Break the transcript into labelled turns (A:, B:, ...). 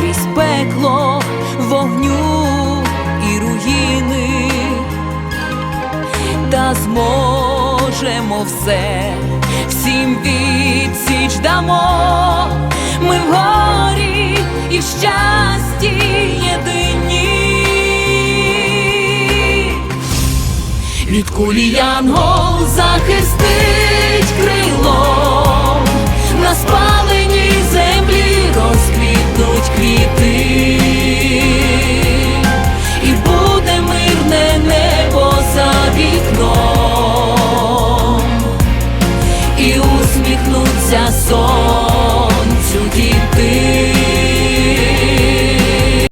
A: крізь пекло, вогню і руїни, та зможемо все, всім відсіч дамо, ми в горі і в щасті єдині. Від кулі янгол захистить no.